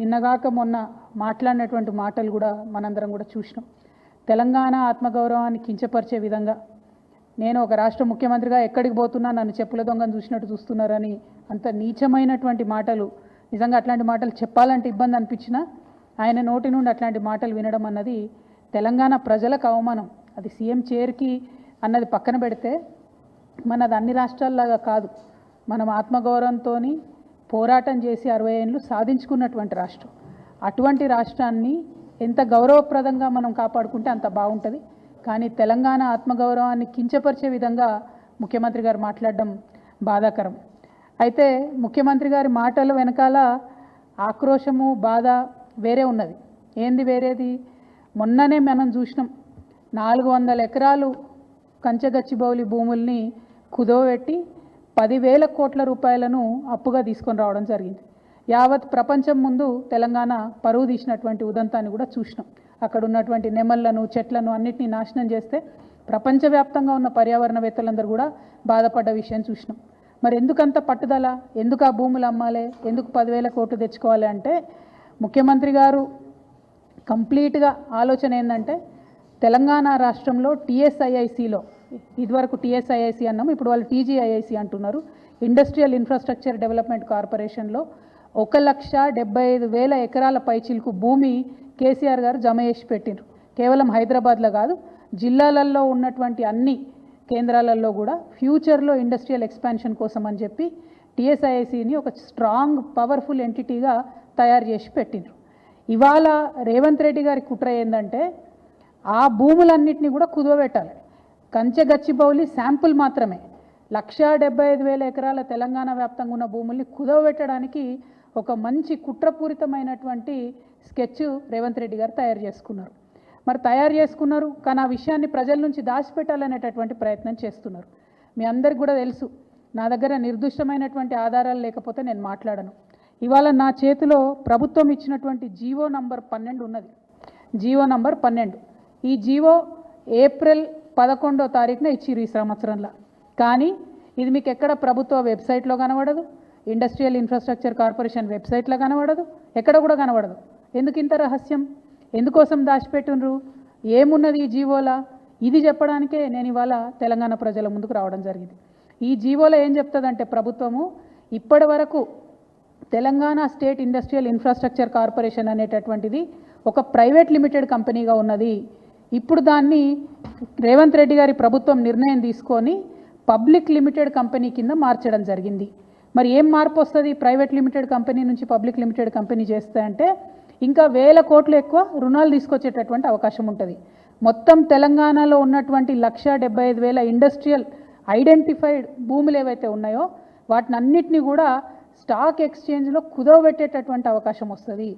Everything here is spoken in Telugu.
నిన్నగాక మొన్న మాట్లాడినటువంటి మాటలు కూడా మనందరం కూడా చూసినాం. తెలంగాణ ఆత్మగౌరవాన్ని కించపరిచే విధంగా నేను ఒక రాష్ట్ర ముఖ్యమంత్రిగా ఎక్కడికి పోతున్నా నన్ను చెప్పుల దొంగను చూసినట్టు చూస్తున్నారని అంత నీచమైనటువంటి మాటలు నిజంగా అట్లాంటి మాటలు చెప్పాలంటే ఇబ్బంది అనిపించినా ఆయన నోటి నుండి అట్లాంటి మాటలు వినడం అన్నది తెలంగాణ ప్రజలకు అవమానం. అది సీఎం చేరికి అన్నది పక్కన పెడితే మనది అన్ని రాష్ట్రాల్లాగా కాదు. మనం ఆత్మగౌరవంతో పోరాటం చేసి అరవై ఏళ్ళు సాధించుకున్నటువంటి రాష్ట్రం. అటువంటి రాష్ట్రాన్ని ఎంత గౌరవప్రదంగా మనం కాపాడుకుంటే అంత బాగుంటుంది. కానీ తెలంగాణ ఆత్మగౌరవాన్ని కించపరిచే విధంగా ముఖ్యమంత్రి గారు మాట్లాడడం బాధాకరం. అయితే ముఖ్యమంత్రి గారి మాటల వెనకాల ఆక్రోశము బాధ వేరే ఉన్నది. ఏంది వేరేది? మొన్ననే మనం చూసినాం. నాలుగు వందల ఎకరాలు కంచగచ్చిబౌలి భూముల్ని కుదవబెట్టి పదివేల కోట్ల రూపాయలను అప్పుగా తీసుకొని రావడం జరిగింది. యావత్ ప్రపంచం ముందు తెలంగాణ పరువు తీసినటువంటి ఉదంతాన్ని కూడా చూసినాం. అక్కడ ఉన్నటువంటి నెమళ్ళను చెట్లను అన్నిటినీ నాశనం చేస్తే ప్రపంచవ్యాప్తంగా ఉన్న పర్యావరణవేత్తలందరూ కూడా బాధపడ్డ విషయం చూసినాం. మరి ఎందుకంత పట్టుదల? ఎందుకు ఆ భూములు అమ్మాలి? ఎందుకు పదివేల కోట్లు తెచ్చుకోవాలి అంటే ముఖ్యమంత్రి గారు కంప్లీట్గా ఆలోచన ఏంటంటే తెలంగాణ రాష్ట్రంలో టీఎస్ఐఐసిలో ఇదివరకు టీఎస్ఐఐసి అన్నాం ఇప్పుడు వాళ్ళు టీజీఐఐసి అంటున్నారు. ఇండస్ట్రియల్ ఇన్ఫ్రాస్ట్రక్చర్ డెవలప్మెంట్ కార్పొరేషన్లో ఒక లక్ష డెబ్బై ఐదు వేల ఎకరాల పైచిలకు భూమి కేసీఆర్ గారు జమ చేసి పెట్టిండ్రు కేవలం హైదరాబాద్లో కాదు జిల్లాలలో ఉన్నటువంటి అన్ని కేంద్రాలలో కూడా ఫ్యూచర్లో ఇండస్ట్రియల్ ఎక్స్పాన్షన్ కోసం అని చెప్పి టీఎస్ఐఐసిని ఒక స్ట్రాంగ్ పవర్ఫుల్ ఎంటిటీగా తయారు చేసి పెట్టిండ్రు ఇవాళ రేవంత్ రెడ్డి గారి కుట్ర ఏంటంటే ఆ భూములన్నింటినీ కూడా కుదవబెట్టాలి. కంచె గచ్చిబౌలి శాంపుల్ మాత్రమే. లక్షా డెబ్బై ఐదు వేల ఎకరాల తెలంగాణ వ్యాప్తంగా ఉన్న భూముల్ని కుదవబెట్టడానికి ఒక మంచి కుట్రపూరితమైనటువంటి స్కెచ్ రేవంత్ రెడ్డి గారు తయారు చేసుకున్నారు. మరి తయారు చేసుకున్నారు కానీ ఆ విషయాన్ని ప్రజల నుంచి దాచిపెట్టాలనేటటువంటి ప్రయత్నం చేస్తున్నారు. మీ అందరికి కూడా తెలుసు నా దగ్గర నిర్దిష్టమైనటువంటి ఆధారాలు లేకపోతే నేను మాట్లాడను. ఇవాళ నా చేతిలో ప్రభుత్వం ఇచ్చినటువంటి జీవో నంబర్ పన్నెండు ఉన్నది. జీవో నంబర్ పన్నెండు. ఈ జీవో ఏప్రిల్ పదకొండో తారీఖున ఇచ్చిర్రు ఈ సంవత్సరంలో. కానీ ఇది మీకు ఎక్కడ ప్రభుత్వ వెబ్సైట్లో కనబడదు ఇండస్ట్రియల్ ఇన్ఫ్రాస్ట్రక్చర్ కార్పొరేషన్ వెబ్సైట్లో కనబడదు ఎక్కడ కూడా కనబడదు. ఎందుకు ఇంత రహస్యం? ఎందుకోసం దాచిపెట్టినరు ఏమున్నది ఈ జీవోలా? ఇది చెప్పడానికే నేను ఇవాళ తెలంగాణ ప్రజల ముందుకు రావడం జరిగింది. ఈ జీవోలో ఏం చెప్తుందంటే ప్రభుత్వము ఇప్పటి వరకు Telangana state industrial infrastructure corporation అనేటటువంటిది ఒక ప్రైవేట్ లిమిటెడ్ కంపెనీగా ఉన్నది. ఇప్పుడు దాన్ని రేవంత్ రెడ్డి గారి ప్రభుత్వం నిర్ణయం తీసుకొని పబ్లిక్ లిమిటెడ్ కంపెనీ కింద మార్చడం జరిగింది. మరి ఏం మార్పు వస్తుంది? ప్రైవేట్ లిమిటెడ్ కంపెనీ నుంచి పబ్లిక్ లిమిటెడ్ కంపెనీ చేస్తే అంటే ఇంకా వేల కోట్లు ఎక్కువ రుణాలు తీసుకొచ్చేటటువంటి అవకాశం ఉంటుంది. మొత్తం తెలంగాణలో ఉన్నటువంటి లక్ష డెబ్బై ఐదు వేల ఇండస్ట్రియల్ ఐడెంటిఫైడ్ భూములు ఏవైతే ఉన్నాయో వాటిని అన్నిటినీ కూడా స్టాక్ ఎక్స్చేంజ్లో కుదవబెట్టేటటువంటి అవకాశం వస్తుంది.